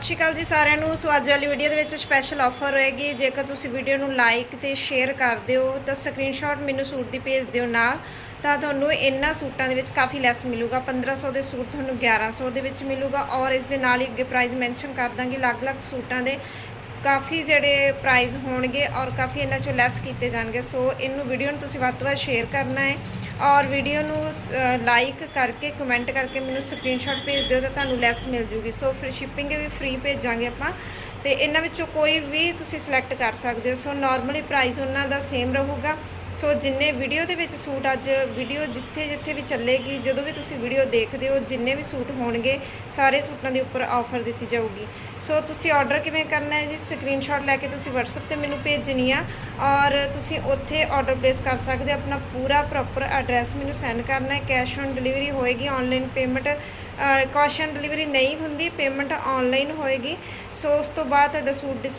ਸਤਿ ਸ਼੍ਰੀ ਅਕਾਲ ਜੀ ਸਾਰਿਆਂ ਨੂੰ। ਸੋ ਅੱਜ ਵਾਲੀ ਵੀਡੀਓ ਦੇ ਵਿੱਚ ਸਪੈਸ਼ਲ ਆਫਰ ਰਹੇਗੀ ਜੇਕਰ ਤੁਸੀਂ ਵੀਡੀਓ ਨੂੰ ਲਾਈਕ ਤੇ ਸ਼ੇਅਰ ਕਰ ਦਿਓ, ਤਾਂ ਸਕਰੀਨਸ਼ਾਟ ਮੈਨੂੰ ਸੂਟ ਦੀ ਭੇਜ ਦਿਓ ਨਾਲ। ਤਾਂ ਤੁਹਾਨੂੰ ਇਹਨਾਂ ਸੂਟਾਂ ਦੇ ਵਿੱਚ ਕਾਫੀ ਲੈਸ ਮਿਲੂਗਾ। 1500 ਦੇ ਸੂਟ ਤੁਹਾਨੂੰ 1100 ਦੇ ਵਿੱਚ ਮਿਲੂਗਾ ਔਰ ਇਸ ਦੇ ਨਾਲ ਹੀ ਅੱਗੇ ਪ੍ਰਾਈਸ ਮੈਂਸ਼ਨ ਕਰ ਦਾਂਗੇ। ਅਲੱਗ-ਅਲੱਗ ਸੂਟਾਂ ਦੇ ਕਾਫੀ ਜਿਹੜੇ ਪ੍ਰਾਈਸ ਹੋਣਗੇ ਔਰ ਕਾਫੀ ਇਹਨਾਂ ਚੋਂ ਲੈਸ ਕੀਤੇ ਜਾਣਗੇ। ਸੋ ਇਹਨੂੰ ਵੀਡੀਓ ਨੂੰ ਤੁਸੀਂ ਵੱਧ ਤੋਂ ਵੱਧ ਸ਼ੇਅਰ ਕਰਨਾ ਹੈ। ਔਰ ਵੀਡੀਓ ਨੂੰ ਲਾਈਕ ਕਰਕੇ ਕਮੈਂਟ ਕਰਕੇ ਮੈਨੂੰ ਸਕਰੀਨਸ਼ਾਟ ਭੇਜ ਦਿਓ ਤਾਂ ਤੁਹਾਨੂੰ ਲੈਸ ਮਿਲ ਜੂਗੀ। ਸੋ ਫਿਰ ਸ਼ਿਪਿੰਗ ਵੀ ਫ੍ਰੀ ਭੇਜਾਂਗੇ ਆਪਾਂ। ਤੇ ਇਹਨਾਂ ਵਿੱਚੋਂ ਕੋਈ ਵੀ ਤੁਸੀਂ ਸਿਲੈਕਟ ਕਰ ਸਕਦੇ ਹੋ। ਸੋ ਨਾਰਮਲੀ ਪ੍ਰਾਈਸ ਉਹਨਾਂ ਦਾ ਸੇਮ ਰਹੂਗਾ। ਸੋ ਜਿੰਨੇ ਵੀਡੀਓ ਦੇ ਵਿੱਚ ਸੂਟ ਅੱਜ ਵੀਡੀਓ ਜਿੱਥੇ ਜਿੱਥੇ ਵੀ ਚੱਲੇਗੀ, ਜਦੋਂ ਵੀ ਤੁਸੀਂ ਵੀਡੀਓ ਦੇਖਦੇ ਹੋ, ਜਿੰਨੇ ਵੀ ਸੂਟ ਹੋਣਗੇ, ਸਾਰੇ ਸੂਟਾਂ ਦੇ ਉੱਪਰ ਆਫਰ ਦਿੱਤੀ ਜਾਊਗੀ। ਸੋ ਤੁਸੀਂ ਆਰਡਰ ਕਿਵੇਂ ਕਰਨਾ ਹੈ ਜੀ? ਸਕਰੀਨਸ਼ਾਟ ਲੈ ਕੇ ਤੁਸੀਂ WhatsApp ਤੇ ਮੈਨੂੰ ਭੇਜਣੀ ਆ ਔਰ ਤੁਸੀਂ ਉੱਥੇ ਆਰਡਰ ਪਲੇਸ ਕਰ ਸਕਦੇ ਹੋ। ਆਪਣਾ ਪੂਰਾ ਪ੍ਰੋਪਰ ਐਡਰੈਸ ਮੈਨੂੰ ਸੈਂਡ ਕਰਨਾ ਹੈ। ਕੈਸ਼ ਔਨ ਡਿਲੀਵਰੀ ਹੋਏਗੀ online payment cash on delivery ਨਹੀਂ ਹੁੰਦੀ ਪੇਮੈਂਟ ਆਨਲਾਈਨ ਹੋਏਗੀ। ਸੋ ਉਸ ਤੋਂ ਬਾਅਦ ਤੁਹਾਡਾ ਸੂਟ ਡਿਸ